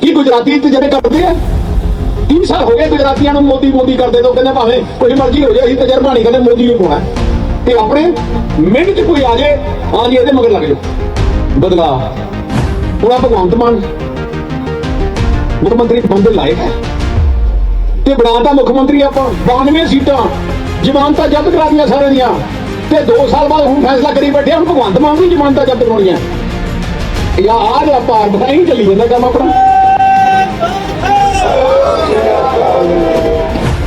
ਕੀ ਗੁਜਰਾਤੀ ਤੇ ਜਿਹੜੇ ਕਰਦੇ ਆ? 30 ਸਾਲ ਹੋ ਗਏ ਗੁਜਰਾਤੀਆਂ ਨੂੰ ਮੋਦੀ ਮੋਦੀ ਕਰਦੇ ਤੋਂ, ਕਹਿੰਦੇ ਭਾਵੇਂ ਕੋਈ ਮਰਜ਼ੀ ਹੋ ਜਾਏ, ਅਸੀਂ ਤਜਰਬਾ ਨਹੀਂ ਕਹਿੰਦੇ ਮੋਦੀ ਨੂੰ ਪਾਉਣਾ ਤੇ ਆਪਣੇ ਮਿੰਟ ਚ ਕੋਈ ਆ ਜਾਏ ਹਾਂ ਜੀ ਇਹਦੇ ਮਗਰ ਲੱਗ ਜਾਓ। ਬਦਲਾ ਹੁਣ ਆਹ ਭਗਵੰਤ ਮਾਨ ਮੁੱਖ ਮੰਤਰੀ ਬੰਦੇ ਲਾਇਕ ਹੈ। ਤੇ ਬਣਾਤਾ ਮੁੱਖ ਮੰਤਰੀ ਆਪਾਂ 92 ਸੀਟਾਂ, ਜ਼ਮਾਨਤਾਂ ਜ਼ਬਤ ਕਰਾ ਦੀਆਂ ਸਾਰਿਆਂ ਦੀਆਂ। ਤੇ 2 ਸਾਲ ਬਾਅਦ ਹੁਣ ਫੈਸਲਾ ਕਰੀ ਬੈਠੇ ਹੁਣ ਭਗਵੰਤ ਮਾਨ ਦੀ ਜ਼ਮਾਨਤਾਂ ਜ਼ਬਤ ਕਰਾਉਣੀਆਂ। ਯਾ ਆ ਰਿਹਾ ਪਾਰ ਨਹੀਂ ਚੱਲੀ ਜਾਂਦਾ ਕੰਮ ਆਪਣਾ।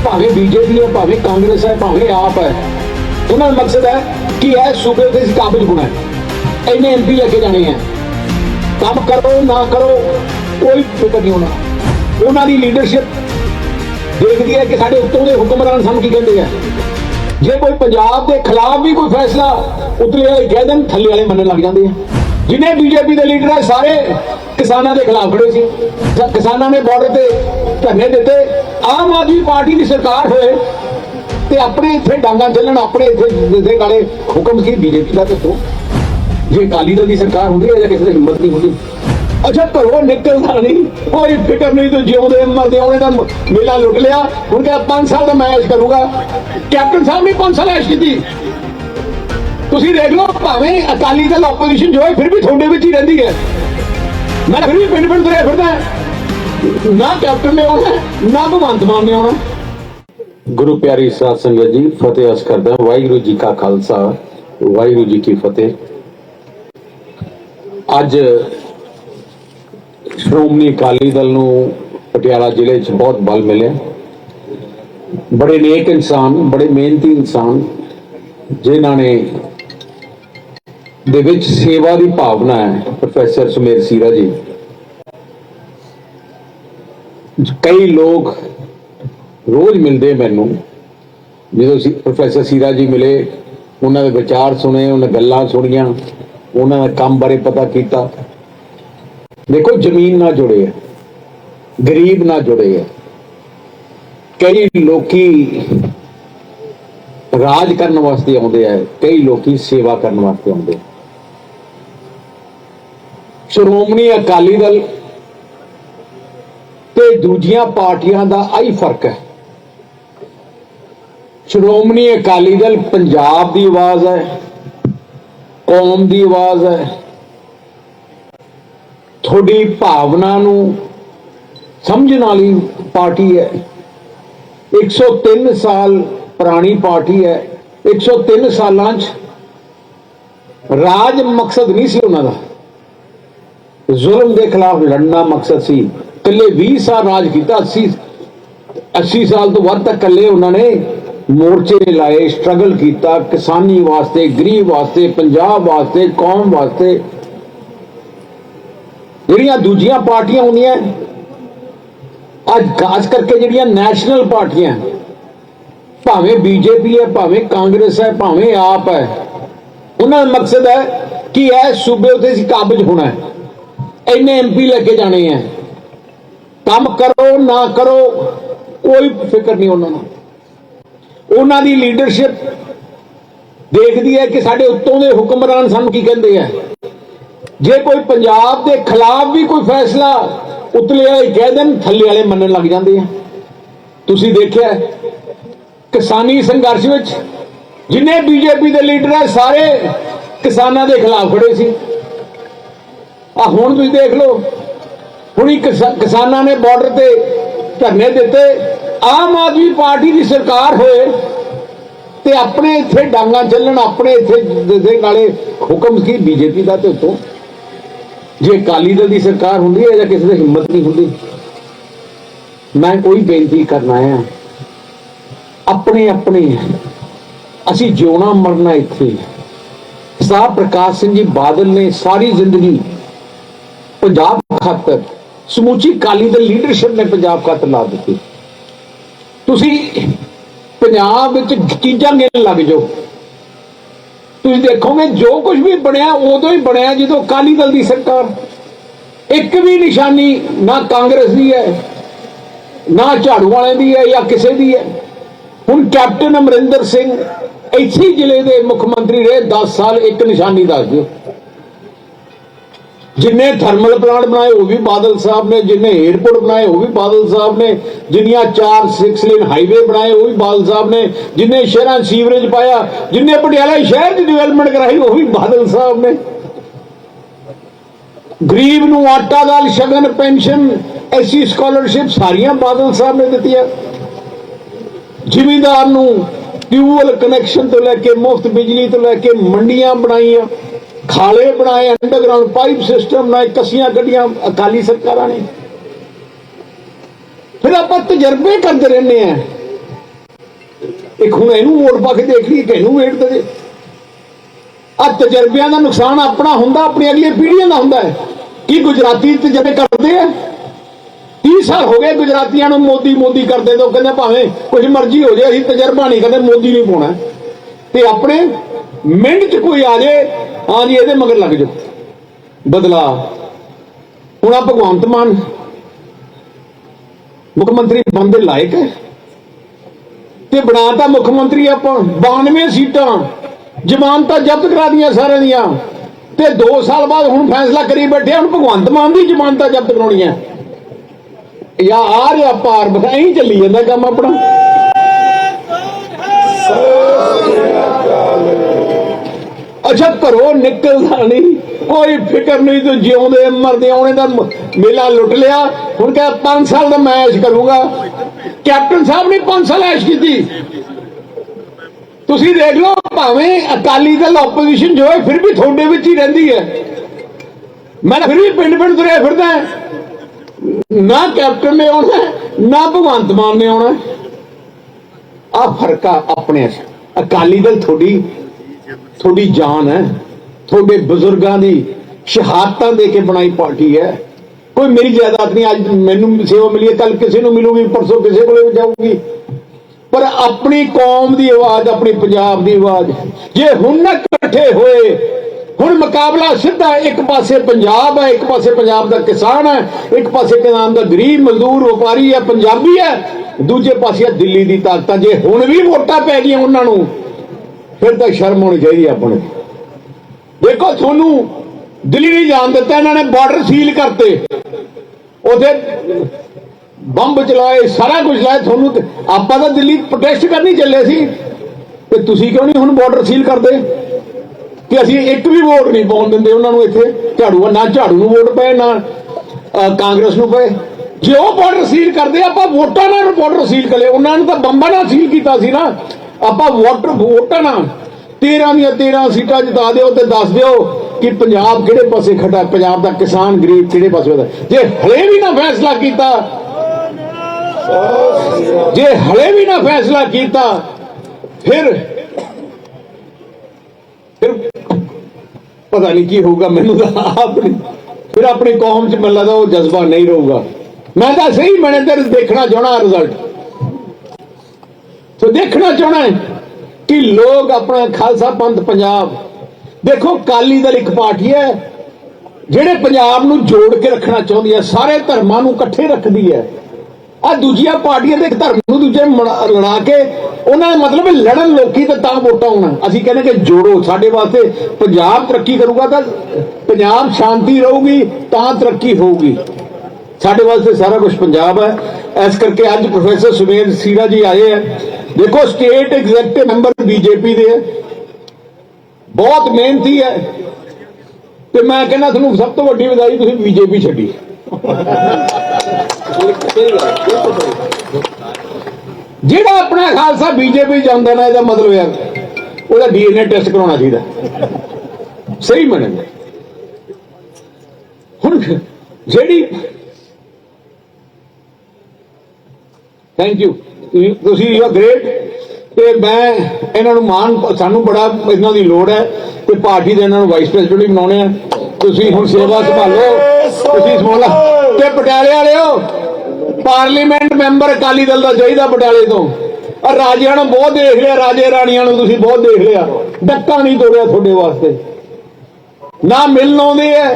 ਭਾਵੇਂ ਬੀਜੇਪੀ ਹੈ, ਭਾਵੇਂ ਕਾਂਗਰਸ ਹੈ, ਭਾਵੇਂ ਆਪ ਹੈ, ਉਹਨਾਂ ਦਾ ਮਕਸਦ ਹੈ ਕਿ ਇਹ ਸੂਬੇ ਦੇ ਸੀ ਕਾਬਿਲ ਹੋਣਾ ਹੈ। ਇੰਨੇ ਐਮਪੀ ਲੈ ਕੇ ਜਾਣੇ ਹੈ। ਕੰਮ ਕਰੋ, ਨਾ ਕਰੋ, ਕੋਈ ਫਿਕਰ ਨਹੀਂ ਹੋਣਾ। ਉਹਨਾਂ ਦੀ ਲੀਡਰਸ਼ਿਪ ਦੇਖਦੀ ਹੈ ਕਿ ਸਾਡੇ ਉੱਤੋਂ ਦੇ ਹੁਕਮਰਾਨ ਸਾਨੂੰ ਕੀ ਕਹਿੰਦੇ ਆ। ਜੇ ਕੋਈ ਪੰਜਾਬ ਦੇ ਖਿਲਾਫ ਵੀ ਕੋਈ ਫੈਸਲਾ ਉਤਲੇ ਵਾਲੇ ਕਹਿ ਦੇਣ, ਥੱਲੇ ਵਾਲੇ ਮੰਨਣ ਲੱਗ ਜਾਂਦੇ ਆ। ਜਿਨੇ ਬੀਜੇਪੀ ਦੇ ਲੀਡਰ ਆ, ਸਾਰੇ ਕਿਸਾਨਾਂ ਦੇ ਖਿਲਾਫ ਖੜੇ ਸੀ। ਕਿਸਾਨਾਂ ਨੇ ਬਾਰਡਰ ਤੇ ਧਰਨੇ ਦਿੱਤੇ। ਆਮ ਆਦਮੀ ਪਾਰਟੀ ਦੀ ਸਰਕਾਰ ਹੋਏ ਤੇ ਆਪਣੇ ਇੱਥੇ ਡਾਂਗਾ ਚੱਲਣ, ਆਪਣੇ ਇੱਥੇ ਦੇ ਨਾਲੇ ਹੁਕਮ ਸੀ ਬੀਜੇਪੀ ਦਾ ਦੱਸੋ? ਜੇ ਅਕਾਲੀ ਦਲ ਦੀ ਸਰਕਾਰ ਹੁੰਦੀ ਹੈ ਜਾਂ ਕਿਸੇ ਦੀ ਹਿੰਮਤ ਨਹੀਂ ਹੁੰਦੀ। ਅੱਛਾ, ਘਰੋਂ ਨਿਕਲਦਾ ਨਹੀਂ। ਕੋਈ ਫਿਕਰ ਨਹੀਂ, ਤੂੰ ਜਿਉਂਦੇ ਮਰਦੇ ਉਹਨੇ ਤਾਂ ਮੇਲਾ ਲੁੱਟ ਲਿਆ। ਹੁਣ ਕਿਹਾ 5 ਸਾਲ ਦਾ ਮੈਂ ਐਸ਼ ਕਰੂੰਗਾ? ਕੈਪਟਨ ਸਾਹਿਬ ਨੇ 5 ਸਾਲ ਐਸ਼ ਕੀਤੀ। ਤੁਸੀਂ ਦੇਖ ਲਓ, ਭਾਵੇਂ ਅਕਾਲੀ ਦਲ ਆਪੋਜੀਸ਼ਨ ਜੋ ਹੈ, ਫਿਰ ਵੀ ਤੁਹਾਡੇ ਵਿੱਚ ਹੀ ਰਹਿੰਦੀ ਹੈ। ਮੈਂ ਫਿਰ ਵੀ ਪਿੰਡ ਪਿੰਡ ਤੁਰਿਆ ਫਿਰਦਾ ਨਾ ਕੈਪਟਨ ਨੇ ਆਉਣਾ, ਨਾ ਭਗਵੰਤ ਮਾਨ ਨੇ ਆਉਣਾ। ਗੁਰੂ ਪਿਆਰੀ ਸਾਧ ਸੰਗਤ ਜੀ, ਫਤਿਹ ਅਰਜ਼ ਕਰਦਾ ਵਾਹਿਗੁਰੂ ਜੀ ਕਾ ਖਾਲਸਾ, ਵਾਹਿਗੁਰੂ ਜੀ ਕੀ ਫਤਿਹ। ਅੱਜ ਸ਼੍ਰੋਮਣੀ ਅਕਾਲੀ ਦਲ ਨੂੰ ਪਟਿਆਲਾ ਜ਼ਿਲ੍ਹੇ 'ਚ ਬਹੁਤ ਬਲ ਮਿਲਿਆ। ਬੜੇ ਨੇਕ ਇਨਸਾਨ, ਬੜੇ ਮਿਹਨਤੀ ਇਨਸਾਨ, ਜਿਨ੍ਹਾਂ ਨੇ ਦੇ ਵਿੱਚ ਸੇਵਾ ਦੀ ਭਾਵਨਾ ਹੈ, ਪ੍ਰੋਫੈਸਰ ਸੁਮੇਰ ਸੀਰਾ ਜੀ। ਕਈ ਲੋਕ ਰੋਜ਼ ਮਿਲਦੇ ਮੈਨੂੰ, ਜਦੋਂ ਸੀ, ਪ੍ਰੋਫੈਸਰ ਸੀਰਾ ਜੀ ਮਿਲੇ, ਉਹਨਾਂ ਦੇ ਵਿਚਾਰ ਸੁਣੇ, ਉਹਨਾਂ ਗੱਲਾਂ ਸੁਣੀਆਂ, ਉਹਨਾਂ ਦੇ ਕੰਮ ਬਾਰੇ ਪਤਾ ਕੀਤਾ। ਦੇਖੋ, ਜ਼ਮੀਨ ਨਾਲ ਜੁੜੇ ਹੈ ਗਰੀਬ ਨਾਲ ਜੁੜੇ ਹੈ ਕਈ ਲੋਕੀ ਰਾਜ ਕਰਨ ਵਾਸਤੇ ਆਉਂਦੇ ਆ, ਕਈ ਲੋਕੀ ਸੇਵਾ ਕਰਨ ਵਾਸਤੇ ਆਉਂਦੇ ਆ। ਸ਼੍ਰੋਮਣੀ ਅਕਾਲੀ ਦਲ ਤੇ ਦੂਜੀਆਂ ਪਾਰਟੀਆਂ ਦਾ ਆਈ ਫ਼ਰਕ ਹੈ। ਸ਼੍ਰੋਮਣੀ ਅਕਾਲੀ ਦਲ ਪੰਜਾਬ ਦੀ ਆਵਾਜ਼ ਹੈ, ਕੌਮ ਦੀ ਆਵਾਜ਼ ਹੈ। ਤੁਹਾਡੀ ਭਾਵਨਾ ਨੂੰ ਸਮਝਣ ਵਾਲੀ ਪਾਰਟੀ ਹੈ। 103 ਸਾਲ ਪੁਰਾਣੀ ਪਾਰਟੀ ਹੈ। 103 ਸਾਲਾਂ 'ਚ ਰਾਜ ਮਕਸਦ ਨਹੀਂ ਸੀ ਉਹਨਾਂ ਦਾ। ਜ਼ੁਲਮ ਦੇ ਖਿਲਾਫ ਲੜਨਾ ਮਕਸਦ ਸੀ। ਇਕੱਲੇ 20 ਸਾਲ ਰਾਜ ਕੀਤਾ 80 80 ਸਾਲ ਤੋਂ ਵੱਧ ਤੱਕ ਇਕੱਲੇ ਉਹਨਾਂ ਨੇ ਮੋਰਚੇ ਲਾਏ ਸਟਰਗਲ ਕੀਤਾ ਕਿਸਾਨੀ ਵਾਸਤੇ, ਗਰੀਬ ਵਾਸਤੇ, ਪੰਜਾਬ ਵਾਸਤੇ, ਕੌਮ ਵਾਸਤੇ। ਜਿਹੜੀਆਂ ਦੂਜੀਆਂ ਪਾਰਟੀਆਂ ਹੁੰਦੀਆਂ, ਅੱਜ ਖਾਸ ਕਰਕੇ ਜਿਹੜੀਆਂ ਨੈਸ਼ਨਲ ਪਾਰਟੀਆਂ, ਭਾਵੇਂ ਬੀਜੇਪੀ ਹੈ, ਭਾਵੇਂ ਕਾਂਗਰਸ ਹੈ, ਭਾਵੇਂ ਆਪ ਹੈ, ਉਹਨਾਂ ਦਾ ਮਕਸਦ ਹੈ ਕਿ ਇਹ ਸੂਬੇ ਉੱਤੇ ਅਸੀਂ ਕਾਬਜ ਹੋਣਾ ਹੈ। ਇੰਨੇ ਐਮਪੀ ਲੈ ਕੇ ਜਾਣੇ ਆ। ਕੰਮ ਕਰੋ, ਨਾ ਕਰੋ, ਕੋਈ ਫਿਕਰ ਨਹੀਂ ਉਹਨਾਂ ਨੂੰ। ਉਹਨਾਂ ਦੀ ਲੀਡਰਸ਼ਿਪ ਦੇਖਦੀ ਹੈ ਕਿ ਸਾਡੇ ਉੱਤੋਂ ਦੇ ਹੁਕਮਰਾਨ ਸਾਨੂੰ ਕੀ ਕਹਿੰਦੇ ਆ। ਜੇ ਕੋਈ ਪੰਜਾਬ ਦੇ ਖਿਲਾਫ ਵੀ ਕੋਈ ਫੈਸਲਾ ਉਤਲੇ ਵਾਲੇ ਕਹਿ ਦੇਣ, ਥੱਲੇ ਵਾਲੇ ਮੰਨਣ ਲੱਗ ਜਾਂਦੇ ਆ। ਤੁਸੀਂ ਦੇਖਿਆ ਕਿਸਾਨੀ ਸੰਘਰਸ਼ ਵਿੱਚ ਜਿੰਨੇ ਬੀਜੇਪੀ ਦੇ ਲੀਡਰ ਆ, ਸਾਰੇ ਕਿਸਾਨਾਂ ਦੇ ਖਿਲਾਫ ਖੜੇ ਸੀ। ਆ ਹੁਣ ਤੁਸੀਂ ਦੇਖ ਲਓ। ਹੁਣੀ ਕਿਸਾਨਾਂ ਨੇ ਬਾਰਡਰ ਤੇ ਧਰਨੇ ਦਿੱਤੇ। ਆਮ ਆਦਮੀ ਪਾਰਟੀ ਦੀ ਸਰਕਾਰ ਹੋਏ ਤੇ ਆਪਣੇ ਇੱਥੇ ਡਾਂਗਾ ਚੱਲਣ, ਆਪਣੇ ਇੱਥੇ ਦੇ- ਨਾਲੇ ਹੁਕਮ ਸੀ ਬੀਜੇਪੀ ਦਾ ਤੇ ਉੱਤੋਂ? ਜੇ ਅਕਾਲੀ ਦਲ ਦੀ ਸਰਕਾਰ ਹੁੰਦੀ ਹੈ ਜਾਂ ਕਿਸੇ ਦੀ ਹਿੰਮਤ ਨਹੀਂ ਹੁੰਦੀ। ਮੈਂ ਕੋਈ ਬੇਨਤੀ ਕਰਨਾ ਆ ਆਪਣੇ ਆਪਣੇ ਅਸੀਂ ਜਿਉਣਾ ਮਰਨਾ ਇੱਥੇ। ਸਾਹ ਪ੍ਰਕਾਸ਼ ਸਿੰਘ ਜੀ ਬਾਦਲ ਨੇ ਸਾਰੀ ਜ਼ਿੰਦਗੀ ਪੰਜਾਬ ਖਾਤਰ ਸਮੂਚੀ ਅਕਾਲੀ ਦਲ ਲੀਡਰਸ਼ਿਪ ਨੇ ਪੰਜਾਬ ਖਾਤਰ ਲਾ ਦਿੱਤੀ। ਤੁਸੀਂ ਪੰਜਾਬ ਵਿੱਚ ਚੀਜ਼ਾਂ ਗਿਣਨ ਲੱਗ ਜਾਓ। ਤੁਸੀਂ ਦੇਖੋਗੇ ਜੋ ਕੁਝ ਵੀ ਬਣਿਆ, ਉਦੋਂ ਹੀ ਬਣਿਆ ਜਦੋਂ ਅਕਾਲੀ ਦਲ ਦੀ ਸਰਕਾਰ। ਇੱਕ ਵੀ ਨਿਸ਼ਾਨੀ ਨਾ ਕਾਂਗਰਸ ਦੀ ਹੈ, ਨਾ ਝਾੜੂ ਵਾਲਿਆਂ ਦੀ ਹੈ ਜਾਂ ਕਿਸੇ ਦੀ ਹੈ। ਹੁਣ ਕੈਪਟਨ ਅਮਰਿੰਦਰ ਸਿੰਘ ਇੱਥੇ ਜ਼ਿਲ੍ਹੇ ਦੇ ਮੁੱਖ ਮੰਤਰੀ ਰਹੇ 10 ਸਾਲ ਇੱਕ ਨਿਸ਼ਾਨੀ ਦੱਸ ਦਿਓ। ਜਿੰਨੇ ਥਰਮਲ ਪਲਾਂਟ ਬਣਾਏ ਉਹ ਵੀ ਬਾਦਲ ਸਾਹਿਬ ਨੇ, ਜਿੰਨੇ 에어ਪੋਰਟ ਬਣਾਏ ਉਹ ਵੀ ਬਾਦਲ ਸਾਹਿਬ ਨੇ, ਜਿੰਨੀਆਂ 4 6 ਲੇਨ ਹਾਈਵੇ ਬਣਾਏ ਉਹ ਵੀ ਬਾਦਲ ਸਾਹਿਬ ਨੇ, ਜਿੰਨੇ ਸ਼ਹਿਰਾਂ ਸੀਵਰੇਜ ਪਾਇਆ, ਜਿੰਨੇ ਪਟਿਆਲਾ ਸ਼ਹਿਰ ਦੀ ਡਿਵੈਲਪਮੈਂਟ ਕਰਾਈ ਉਹ ਵੀ ਬਾਦਲ ਸਾਹਿਬ ਨੇ। ਗਰੀਬ ਨੂੰ ਆਟਾ ਦਾਲ, ਸ਼ਗਨ, ਪੈਨਸ਼ਨ ਐਸੀ ਸਕਾਲਰਸ਼ਿਪ ਸਾਰੀਆਂ ਬਾਦਲ ਸਾਹਿਬ ਨੇ ਦਿੱਤੀਆਂ। ਜ਼ਿਮੀਂਦਾਰ ਨੂੰ ਟਿਊਬਵੈਲ ਕਨੈਕਸ਼ਨ ਤੋਂ ਲੈ ਕੇ ਮੁਫਤ ਬਿਜਲੀ ਤੋਂ ਲੈ ਕੇ ਮੰਡੀਆਂ ਬਣਾਈਆਂ। ਖਾਲੇ ਬਣਾਏ ਅੰਡਰਗਰਾਉਂਡ ਪਾਈਪ ਸਿਸਟਮ ਬਣਾਏ ਕਸੀਆਂ ਗੱਡੀਆਂ ਅਕਾਲੀ ਸਰਕਾਰਾਂ ਨੇ। ਫਿਰ ਆਪਾਂ ਤਜਰਬੇ ਕਰਦੇ ਰਹਿੰਦੇ ਆ ਇੱਕ ਹੁਣ ਇਹਨੂੰ ਵੋਟ ਪਾ ਕੇ ਦੇਖ ਲਈ ਕਿ ਇਹਨੂੰ ਵੇਟ ਦੇ ਆ ਤਜਰਬਿਆਂ ਦਾ ਨੁਕਸਾਨ ਆਪਣਾ ਹੁੰਦਾ, ਆਪਣੀ ਅਗਲੀ ਪੀੜ੍ਹੀਆਂ ਦਾ ਹੁੰਦਾ ਹੈ। ਕੀ ਗੁਜਰਾਤੀ ਤਜਰਬੇ ਕਰਦੇ ਆ? 30 ਸਾਲ ਹੋ ਗਏ ਗੁਜਰਾਤੀਆਂ ਨੂੰ ਮੋਦੀ ਮੋਦੀ ਕਰਦੇ ਤੋਂ, ਕਹਿੰਦੇ ਭਾਵੇਂ ਕੁਝ ਮਰਜ਼ੀ ਹੋ ਜਾਏ, ਅਸੀਂ ਤਜਰਬਾ ਨਹੀਂ ਕਰਦੇ, ਮੋਦੀ ਨਹੀਂ ਪਾਉਣਾ ਤੇ ਆਪਣੇ ਮਿੰਟ ਚ ਕੋਈ ਆ ਜਾਏ, ਆ ਜੀ ਇਹਦੇ ਮਗਰ ਲੱਗ ਜਾਓ। ਬਦਲਾ। ਹੁਣ ਆ ਭਗਵੰਤ ਮਾਨ। ਮੁੱਖ ਮੰਤਰੀ ਬਣਨ ਲਾਇਕ ਹੈ। ਤੇ ਬਣਾਤਾ ਮੁੱਖ ਮੰਤਰੀ ਆਪਾਂ 92 ਸੀਟਾਂ। ਜ਼ਮਾਨਤਾਂ ਜ਼ਬਤ ਕਰਾ ਦੀਆਂ ਸਾਰਿਆਂ ਦੀਆਂ। ਤੇ 2 ਸਾਲ ਬਾਅਦ ਹੁਣ ਫੈਸਲਾ ਕਰੀ ਬੈਠੇ ਹੁਣ ਭਗਵੰਤ ਮਾਨ ਦੀ ਜ਼ਮਾਨਤਾਂ ਜ਼ਬਤ ਕਰਾਉਣੀਆਂ। ਜਾਂ ਆ ਰਿਹਾ ਪਾਰ ਬਖਾਈ ਚੱਲੀ ਜਾਂਦਾ ਕੰਮ ਆਪਣਾ। ਅੱਛਾ ਘਰੋਂ ਨਿਕਲਦਾ ਨਹੀਂ। ਕੋਈ ਫਿਕਰ ਨਹੀਂ, ਤੂੰ ਜਿਉਂਦੇ ਮਰਦੇ ਆਉਣੇ ਦਾ ਮੇਲਾ ਲੁੱਟ ਲਿਆ। ਹੁਣ ਕਹ 5 ਸਾਲ ਦਾ ਮੈਂ ਐਸ਼ ਕਰੂੰਗਾ। ਕੈਪਟਨ ਸਾਹਿਬ ਨੇ 5 ਸਾਲ ਐਸ਼ ਕੀਤੀ। ਤੁਸੀਂ ਦੇਖ ਲਓ, ਭਾਵੇਂ ਅਕਾਲੀ ਦਲ ਆਪੋਜੀਸ਼ਨ ਜੋ ਹੈ, ਫਿਰ ਵੀ ਤੁਹਾਡੇ ਵਿੱਚ ਹੀ ਰਹਿੰਦੀ ਹੈ। ਮੈਂ ਫਿਰ ਵੀ ਪਿੰਡ ਪਿੰਡ ਤੁਰਿਆ ਫਿਰਦਾ ਨਾ ਕੈਪਟਨ ਨੇ ਆਉਣਾ, ਨਾ ਭਗਵੰਤ ਮਾਨ ਨੇ ਆਉਣਾ। ਆ ਫ਼ਰਕ ਆ ਆਪਣੇ 'ਚ। ਅਕਾਲੀ ਦਲ ਤੁਹਾਡੀ ਤੁਹਾਡੀ ਜਾਨ ਹੈ, ਤੁਹਾਡੇ ਬਜ਼ੁਰਗਾਂ ਦੀ ਸ਼ਹਾਦਤਾਂ ਦੇ ਕੇ ਬਣਾਈ ਪਾਰਟੀ ਹੈ। ਕੋਈ ਮੇਰੀ ਜਾਇਦਾਦ ਨਹੀਂ, ਅੱਜ ਮੈਨੂੰ ਸੇਵਾ ਮਿਲੀ ਹੈ ਕੱਲ ਕਿਸੇ ਨੂੰ ਮਿਲੂਗੀ, ਪਰਸੋਂ ਕਿਸੇ ਕੋਲੇ ਜਾਊਗੀ। ਪਰ ਆਪਣੀ ਕੌਮ ਦੀ ਆਵਾਜ਼, ਆਪਣੀ ਪੰਜਾਬ ਦੀ ਆਵਾਜ਼, ਜੇ ਹੁਣ ਨਾ ਇਕੱਠੇ ਹੋਏ, ਹੁਣ ਮੁਕਾਬਲਾ ਸਿੱਧਾ ਇੱਕ ਪਾਸੇ ਪੰਜਾਬ ਹੈ, ਇੱਕ ਪਾਸੇ ਪੰਜਾਬ ਦਾ ਕਿਸਾਨ ਹੈ, ਇੱਕ ਪਾਸੇ ਕਿਸਾਨ ਦਾ ਗਰੀਬ ਮਜ਼ਦੂਰ, ਵਪਾਰੀ ਹੈ, ਪੰਜਾਬੀ ਹੈ, ਦੂਜੇ ਪਾਸੇ ਹੈ ਦਿੱਲੀ ਦੀ ਤਾਕਤਾਂ। ਜੇ ਹੁਣ ਵੀ ਵੋਟਾਂ ਪੈ ਗਈਆਂ ਉਹਨਾਂ ਨੂੰ ਫਿਰ ਤਾਂ ਸ਼ਰਮ ਹੋਣੀ ਚਾਹੀਦੀ ਹੈ ਆਪਾਂ ਨੂੰ ਦੇਖੋ, ਤੁਹਾਨੂੰ ਦਿੱਲੀ ਨਹੀਂ ਜਾਣ ਦਿੱਤਾ, ਇਹਨਾਂ ਨੇ ਬਾਰਡਰ ਸੀਲ ਕਰਤੇ। ਉਥੇ ਬੰਬ ਚਲਾਏ, ਸਾਰਾ ਕੁਝ ਲਾਇਆ ਤੁਹਾਨੂੰ ਆਪਾਂ ਤਾਂ ਦਿੱਲੀ ਪ੍ਰੋਟੈਸਟ ਕਰਨੀ ਚੱਲੇ ਸੀ। ਤੇ ਤੁਸੀਂ ਕਿਉਂ ਨਹੀਂ ਹੁਣ ਬਾਰਡਰ ਸੀਲ ਕਰਦੇ? ਕਿ ਅਸੀਂ ਇੱਕ ਵੀ ਵੋਟ ਨਹੀਂ ਪਾਉਣ ਦਿੰਦੇ ਉਹਨਾਂ ਨੂੰ ਇੱਥੇ। ਝਾੜੂ ਨਾ ਝਾੜੂ ਨੂੰ ਵੋਟ ਪਏ, ਨਾ ਕਾਂਗਰਸ ਨੂੰ ਪਏ। ਜੇ ਉਹ ਬਾਰਡਰ ਸੀਲ ਕਰਦੇ, ਆਪਾਂ ਵੋਟਾਂ ਨਾਲ ਬਾਰਡਰ ਸੀਲ ਕਰੇ ਉਹਨਾਂ ਨੇ ਤਾਂ ਬੰਬਾਂ ਨਾਲ ਸੀਲ ਕੀਤਾ ਸੀ ਨਾ। ਆਪਾਂ ਵੋਟਰ ਵੋਟਾਂ ਨਾਲ 13 ਦੀਆਂ 13 ਸੀਟਾਂ ਜਿਤਾ ਦਿਓ ਤੇ ਦੱਸ ਦਿਓ ਕਿ ਪੰਜਾਬ ਕਿਹੜੇ ਪਾਸੇ ਖੜਾ, ਪੰਜਾਬ ਦਾ ਕਿਸਾਨ ਗਰੀਬ ਕਿਹੜੇ ਪਾਸੇ ਹੁੰਦਾ ਜੇ ਹਲੇ ਵੀ ਨਾ ਫੈਸਲਾ ਕੀਤਾ, ਜੇ ਹਲੇ ਵੀ ਨਾ ਫੈਸਲਾ ਕੀਤਾ, ਫਿਰ ਫਿਰ ਪਤਾ ਨਹੀਂ ਕੀ ਹੋਊਗਾ ਮੈਨੂੰ ਤਾਂ ਆਪਣੀ, ਫਿਰ ਆਪਣੀ ਕੌਮ 'ਚ ਮੈਨੂੰ ਲੱਗਦਾ ਉਹ ਜਜ਼ਬਾ ਨਹੀਂ ਰਹੂਗਾ। ਮੈਂ ਤਾਂ ਸਹੀ ਮੈਨੇ ਤੇ ਦੇਖਣਾ ਚਾਹਣਾ ਰਿਜ਼ਲਟ ਦੇਖਣਾ ਚਾਹਣਾ ਹੈ ਕਿ ਲੋਕ ਆਪਣਾ ਖਾਲਸਾ ਪੰਥ ਪੰਜਾਬ, ਦੇਖੋ ਕਾਲੀ ਦਲ ਇੱਕ ਪਾਰਟੀ ਹੈ, ਜਿਹੜੇ ਪੰਜਾਬ ਨੂੰ ਜੋੜ ਕੇ ਰੱਖਣਾ ਚਾਹੁੰਦੀ ਹੈ, ਸਾਰੇ ਧਰਮਾਂ ਨੂੰ ਇਕੱਠੇ ਰੱਖਦੀ ਹੈ। ਆ ਦੂਜੀਆਂ ਪਾਰਟੀਆਂ ਦੇ ਧਰਮ ਨੂੰ ਦੂਜੇ ਲੜਾ ਕੇ ਉਹਨਾਂ ਦਾ ਮਤਲਬ ਹੈ ਲੜਨ ਲੋਕੀ ਤੇ ਤਾਂ ਵੋਟਾਂ ਹੋਣਾ। ਅਸੀਂ ਕਹਿੰਦੇ ਕਿ ਜੋੜੋ, ਸਾਡੇ ਵਾਸਤੇ ਪੰਜਾਬ ਤਰੱਕੀ ਕਰੂਗਾ ਤਾਂ ਪੰਜਾਬ ਸ਼ਾਂਤੀ ਰਹੂਗੀ, ਤਾਂ ਤਰੱਕੀ ਹੋਊਗੀ। ਸਾਡੇ ਵਾਸਤੇ ਸਾਰਾ ਕੁਝ ਪੰਜਾਬ ਹੈ। ਇਸ ਕਰਕੇ ਅੱਜ ਪ੍ਰੋਫੈਸਰ ਸੁਮੇਰ ਸੀਰਾ ਜੀ ਆਏ ਹੈ। ਦੇਖੋ ਸਟੇਟ ਐਗਜ਼ੈਕਟਿਵ ਮੈਂਬਰ ਬੀਜੇਪੀ ਦੇ ਹੈ। ਬਹੁਤ ਮਿਹਨਤੀ ਹੈ। ਤੇ ਮੈਂ ਕਹਿੰਦਾ ਤੁਹਾਨੂੰ ਸਭ ਤੋਂ ਵੱਡੀ ਵਧਾਈ ਤੁਸੀਂ ਬੀਜੇਪੀ ਛੱਡੀ। ਜਿਹੜਾ ਆਪਣਾ ਖਾਲਸਾ ਬੀਜੇਪੀ ਜਾਂਦਾ ਨਾ, ਇਹਦਾ ਮਤਲਬ ਹੈ ਉਹਦਾ ਡੀਐਨਏ ਟੈਸਟ ਕਰਾਉਣਾ ਚਾਹੀਦਾ। ਸਹੀ ਮੰਨਦੇ ਹੁਣ ਜਿਹੜੀ ਥੈਂਕ ਯੂ ਤੁਸੀਂ ਯੂ ਆਰ ਗ੍ਰੇਟ ਤੇ ਮੈਂ ਇਹਨਾਂ ਨੂੰ ਮਾਨ ਸਾਨੂੰ ਬੜਾ ਇਹਨਾਂ ਦੀ ਲੋੜ ਹੈ ਤੇ ਪਾਰਟੀ ਦੇ ਇਹਨਾਂ ਨੂੰ ਵਾਈਸ ਪ੍ਰੈਜ਼ੀਡੈਂਟ ਵੀ ਬਣਾਉਣੇ ਆ। ਤੁਸੀਂ ਹੁਣ ਸੇਵਾ ਸੰਭਾਲੋ। ਤੁਸੀਂ ਸੰਭਾਲਾ। ਤੇ ਪਟਿਆਲੇ ਵਾਲਿਓ, ਪਾਰਲੀਮੈਂਟ ਮੈਂਬਰ ਅਕਾਲੀ ਦਲ ਦਾ ਚਾਹੀਦਾ ਪਟਿਆਲੇ ਤੋਂ। ਆ ਰਾਜਿਆਂ ਨੂੰ ਬਹੁਤ ਦੇਖ ਲਿਆ, ਰਾਜੇ ਰਾਣੀਆਂ ਨੂੰ ਤੁਸੀਂ ਬਹੁਤ ਦੇਖ ਲਿਆ। ਡੱਕਾ ਨਹੀਂ ਤੋੜਿਆ ਤੁਹਾਡੇ ਵਾਸਤੇ। ਨਾ ਮਿਲਣ ਆਉਂਦੇ ਐ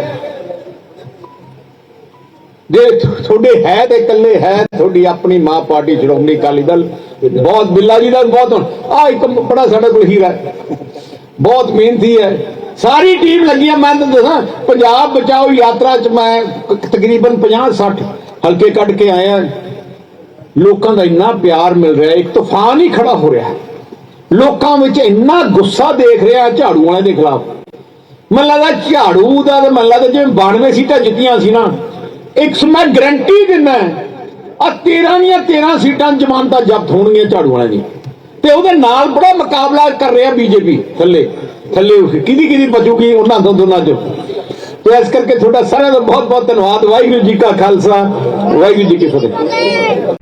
ਜੇ ਤੁਹਾਡੇ ਹੈ ਤੇ ਇਕੱਲੇ ਹੈ, ਤੁਹਾਡੀ ਆਪਣੀ ਮਾਂ ਪਾਰਟੀ ਸ਼੍ਰੋਮਣੀ ਅਕਾਲੀ ਦਲ, ਬਹੁਤ ਬਿੱਲਾ ਜੀ ਦਾ ਬਹੁਤ ਹੁਣ ਆ ਇੱਕ ਬੜਾ ਸਾਡਾ ਕੋਲ ਹੀਰਾ ਬਹੁਤ ਮਿਹਨਤੀ ਹੈ। ਸਾਰੀ ਟੀਮ ਲੱਗੀ ਆ, ਮੈਂ ਤੁਹਾਨੂੰ ਦੱਸਾਂ, ਪੰਜਾਬ ਬਚਾਓ ਯਾਤਰਾ ਚ ਮੈਂ ਤਕਰੀਬਨ 50 60 ਹਲਕੇ ਕੱਢ ਕੇ ਆਇਆ ਲੋਕਾਂ ਦਾ ਇੰਨਾ ਪਿਆਰ ਮਿਲ ਰਿਹਾ ਇੱਕ ਤੂਫਾਨ ਹੀ ਖੜਾ ਹੋ ਰਿਹਾ ਲੋਕਾਂ ਵਿੱਚ ਇੰਨਾ ਗੁੱਸਾ ਦੇਖ ਰਿਹਾ ਝਾੜੂ ਵਾਲਿਆਂ ਦੇ ਖਿਲਾਫ। ਮੈਨੂੰ ਲੱਗਦਾ ਝਾੜੂ ਦਾ ਤੇ ਮੈਨੂੰ ਲੱਗਦਾ ਜਿਵੇਂ 92 ਸੀਟਾਂ ਜਿੱਤੀਆਂ ਸੀ ਨਾ ਇੱਕ ਮੈਂ ਗਰੰਟੀ ਦਿੰਦਾ ਆ 13 ਦੀਆਂ 13 ਸੀਟਾਂ ਜ਼ਮਾਨਤਾਂ ਜ਼ਬਤ ਹੋਣਗੀਆਂ ਝਾੜੂ ਵਾਲਿਆਂ ਦੀ ਤੇ ਉਹਦੇ ਨਾਲ ਬੜਾ ਮੁਕਾਬਲਾ ਕਰ ਰਿਹਾ ਬੀਜੇਪੀ, ਥੱਲੇ ਥੱਲੇ ਕਿਹਦੀ ਕਿਹਦੀ ਬਚੂਗੀ ਉਹਨਾਂ ਤੋਂ ਦੋਨਾਂ ਚੋਂ। ਤੇ ਇਸ ਕਰਕੇ ਤੁਹਾਡਾ ਸਾਰਿਆਂ ਦਾ ਬਹੁਤ ਬਹੁਤ ਧੰਨਵਾਦ। ਵਾਹਿਗੁਰੂ ਜੀ ਕਾ ਖਾਲਸਾ, ਵਾਹਿਗੁਰੂ ਜੀ ਕੀ ਫਤਿਹ।